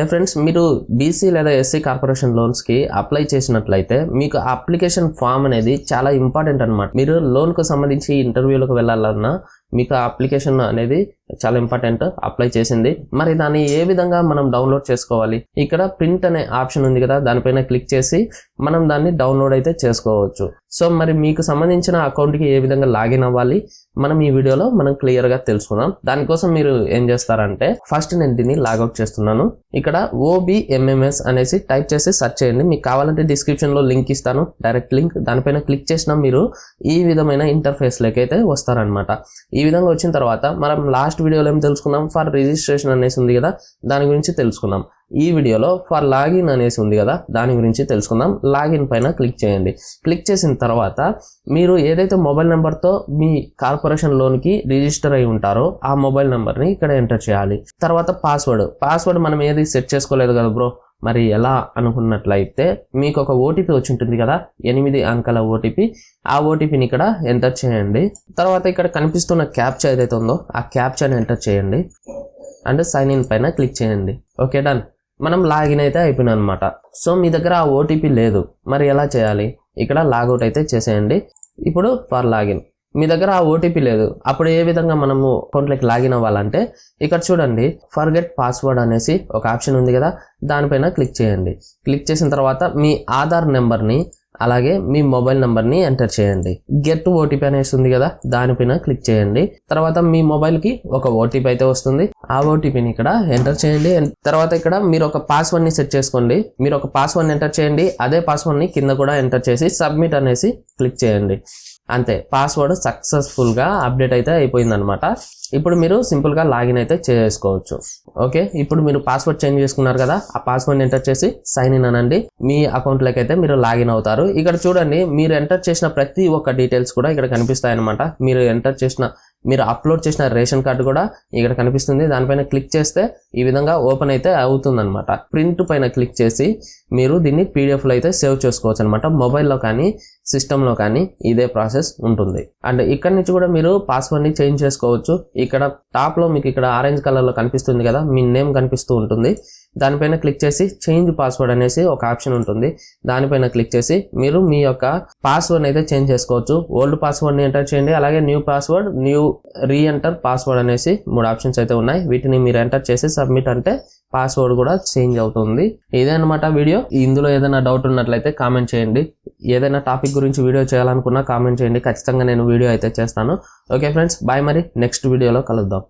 హే friends మీరు BC లేదా SC corporation లోన్స్కి అప్లై చేసినట్లయితే మీకు అప్లికేషన్ ఫామ్ అనేది చాలా ఇంపార్టెంట్ అన్నమాట. మీరు లోన్కు సంబంధించి ఇంటర్వ్యూలకు వెళ్ళాలన్నా మీకు ఆ అప్లికేషన్ అనేది చాలా ఇంపార్టెంట్ అప్లై చేసింది. మరి దాన్ని ఏ విధంగా మనం డౌన్లోడ్ చేసుకోవాలి? ఇక్కడ ప్రింట్ అనే ఆప్షన్ ఉంది కదా దానిపైన క్లిక్ చేసి మనం దాన్ని డౌన్లోడ్ అయితే చేసుకోవచ్చు. సో మరి మీకు సంబంధించిన అకౌంట్కి ఏ విధంగా లాగిన్ అవ్వాలి? మనం ఈ వీడియోలో మనం క్లియర్గా తెలుసుకుందాం. దానికోసం మీరు ఏం చేస్తారంటే ఫస్ట్ నేను దీన్ని లాగౌట్ చేస్తున్నాను. ఇక్కడ ఓబిఎంఎంఎస్ అనేసి టైప్ చేసి సెర్చ్ చేయండి. మీకు కావాలంటే డిస్క్రిప్షన్లో లింక్ ఇస్తాను. డైరెక్ట్ లింక్ దానిపైన క్లిక్ చేసినా మీరు ఈ విధమైన ఇంటర్ఫేస్ అయితే వస్తారనమాట ఈ ఈ విధంగా వచ్చిన తర్వాత మనం లాస్ట్ వీడియోలో ఏం తెలుసుకున్నాం? ఫర్ రిజిస్ట్రేషన్ అనేసి ఉంది కదా దాని గురించి తెలుసుకున్నాం. ఈ వీడియోలో ఫర్ లాగిన్ అనేసి ఉంది కదా దాని గురించి తెలుసుకుందాం. లాగిన్ పైన క్లిక్ చేయండి. క్లిక్ చేసిన తర్వాత మీరు ఏదైతే మొబైల్ నెంబర్తో మీ కార్పొరేషన్ లోన్కి రిజిస్టర్ అయి ఉంటారో ఆ మొబైల్ నెంబర్ని ఇక్కడ ఎంటర్ చేయాలి. తర్వాత పాస్వర్డ్ పాస్వర్డ్ మనం ఏది సెట్ చేసుకోలేదు కదా బ్రో మరి ఎలా అనుకున్నట్లయితే మీకు ఒక ఓటీపీ వచ్చి ఉంటుంది కదా ఎనిమిది అంకెల ఓటీపీ ఆ ఓటీపీని ఇక్కడ ఎంటర్ చేయండి. తర్వాత ఇక్కడ కనిపిస్తున్న క్యాప్చా ఏదైతే ఉందో ఆ క్యాప్చాని ఎంటర్ చేయండి. అండ్ సైన్ ఇన్ పైన క్లిక్ చేయండి. Okay done. మనం లాగిన్ అయితే అయిపోయినా అనమాట సో మీ దగ్గర ఆ ఓటీపీ లేదు. మరి ఎలా చేయాలి? ఇక్కడ లాగౌట్ అయితే చేసేయండి. ఇప్పుడు ఫర్ లాగిన్. మీ దగ్గర ఆ ఓటీపీ లేదు. అప్పుడు ఏ విధంగా మనము అకౌంట్లోకి లాగిన్ అవ్వాలంటే ఇక్కడ చూడండి ఫర్గెట్ పాస్వర్డ్ అనేసి ఒక ఆప్షన్ ఉంది కదా దానిపైన క్లిక్ చేయండి. క్లిక్ చేసిన తర్వాత మీ ఆధార్ నెంబర్ని అలాగే మీ మొబైల్ నెంబర్ని ఎంటర్ చేయండి. గెట్ ఓటీపీ అనేసి ఉంది కదా దానిపైన క్లిక్ చేయండి. తర్వాత మీ మొబైల్కి ఒక ఓటీపీ అయితే వస్తుంది. ఆ ఓటీపీని ఇక్కడ ఎంటర్ చేయండి. తర్వాత ఇక్కడ మీరు ఒక పాస్వర్డ్ని సెట్ చేసుకోండి. మీరు ఒక పాస్వర్డ్ని ఎంటర్ చేయండి. అదే పాస్వర్డ్ని కింద కూడా ఎంటర్ చేసి సబ్మిట్ అనేసి క్లిక్ చేయండి. అంతే. పాస్వర్డ్ సక్సెస్ఫుల్గా అప్డేట్ అయితే అయిపోయిందనమాట ఇప్పుడు మీరు సింపుల్గా లాగిన్ అయితే చేసుకోవచ్చు. ఓకే ఇప్పుడు మీరు పాస్వర్డ్ చేంజ్ చేసుకున్నారు కదా ఆ పాస్వర్డ్ ఎంటర్ చేసి సైన్ ఇన్ అనండి. మీ అకౌంట్లోకి అయితే మీరు లాగిన్ అవుతారు. ఇక్కడ చూడండి మీరు ఎంటర్ చేసిన ప్రతి ఒక్క డీటెయిల్స్ కూడా ఇక్కడ కనిపిస్తాయి అనమాట మీరు ఎంటర్ చేసిన మీరు అప్లోడ్ చేసిన రేషన్ కార్డు కూడా ఇక్కడ కనిపిస్తుంది. దానిపైన క్లిక్ చేస్తే ఈ విధంగా ఓపెన్ అయితే అవుతుంది అనమాట ప్రింట్ పైన క్లిక్ చేసి మీరు దీన్ని పీడిఎఫ్లో అయితే సేవ్ చేసుకోవచ్చు అనమాట మొబైల్లో కానీ సిస్టంలో కానీ ఇదే ప్రాసెస్ ఉంటుంది. అండ్ ఇక్కడ నుంచి కూడా మీరు పాస్వర్డ్ని చేంజ్ చేసుకోవచ్చు. ఇక్కడ టాప్లో మీకు ఇక్కడ ఆరెంజ్ కలర్లో కనిపిస్తుంది కదా మీ నేమ్ కనిపిస్తూ ఉంటుంది. దానిపైన క్లిక్ చేసి చేంజ్ పాస్వర్డ్ అనేసి ఒక ఆప్షన్ ఉంటుంది. దానిపైన క్లిక్ చేసి మీరు మీ యొక్క పాస్వర్డ్ అయితే చేంజ్ చేసుకోవచ్చు. ఓల్డ్ పాస్వర్డ్ని ఎంటర్ చేయండి అలాగే new password new reenter password అనేసి మూడు ఆప్షన్స్ అయితే ఉన్నాయి. వీటిని మీరు ఎంటర్ చేసి సబ్మిట్ అంటే పాస్వర్డ్ కూడా చేంజ్ అవుతుంది. ఇదే అనమాట వీడియో. ఇందులో ఏదైనా డౌట్ ఉన్నట్లయితే కామెంట్ చేయండి. ఏదైనా టాపిక్ గురించి వీడియో చేయాలనుకున్నా కామెంట్ చేయండి. ఖచ్చితంగా నేను వీడియో అయితే చేస్తాను. ఓకే ఫ్రెండ్స్ బాయ్ మరి. నెక్స్ట్ వీడియోలో కలుద్దాం.